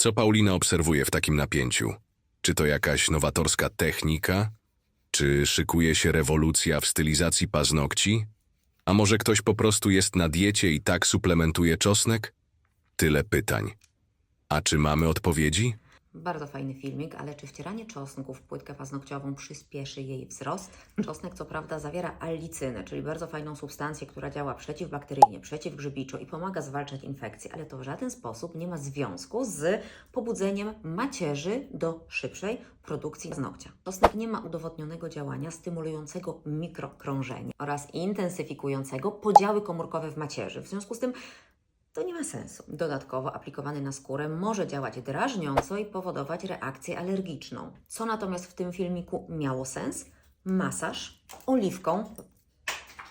Co Paulina obserwuje w takim napięciu? Czy to jakaś nowatorska technika? Czy szykuje się rewolucja w stylizacji paznokci? A może ktoś po prostu jest na diecie i tak suplementuje czosnek? Tyle pytań. A czy mamy odpowiedzi? Bardzo fajny filmik, ale czy wcieranie czosnku w płytkę paznokciową przyspieszy jej wzrost? Czosnek co prawda zawiera allicynę, czyli bardzo fajną substancję, która działa przeciwbakteryjnie, przeciwgrzybiczo i pomaga zwalczać infekcje, ale to w żaden sposób nie ma związku z pobudzeniem macierzy do szybszej produkcji paznokcia. Czosnek nie ma udowodnionego działania stymulującego mikrokrążenie oraz intensyfikującego podziały komórkowe w macierzy. W związku z tym to nie ma sensu. Dodatkowo aplikowany na skórę może działać drażniąco i powodować reakcję alergiczną. Co natomiast w tym filmiku miało sens? Masaż oliwką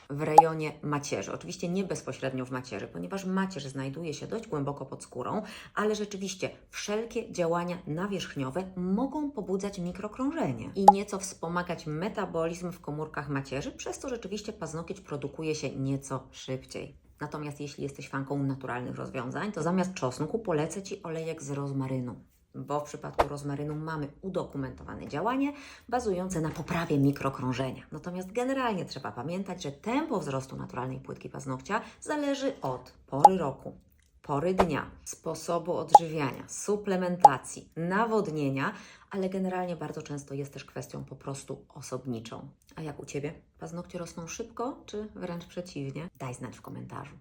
w rejonie macierzy. Oczywiście nie bezpośrednio w macierzy, ponieważ macierz znajduje się dość głęboko pod skórą, ale rzeczywiście wszelkie działania nawierzchniowe mogą pobudzać mikrokrążenie i nieco wspomagać metabolizm w komórkach macierzy, przez co rzeczywiście paznokieć produkuje się nieco szybciej. Natomiast jeśli jesteś fanką naturalnych rozwiązań, to zamiast czosnku polecę Ci olejek z rozmarynu. Bo w przypadku rozmarynu mamy udokumentowane działanie bazujące na poprawie mikrokrążenia. Natomiast generalnie trzeba pamiętać, że tempo wzrostu naturalnej płytki paznokcia zależy od pory roku, pory dnia, sposobu odżywiania, suplementacji, nawodnienia, ale generalnie bardzo często jest też kwestią po prostu osobniczą. A jak u Ciebie? Paznokcie rosną szybko, czy wręcz przeciwnie? Daj znać w komentarzu.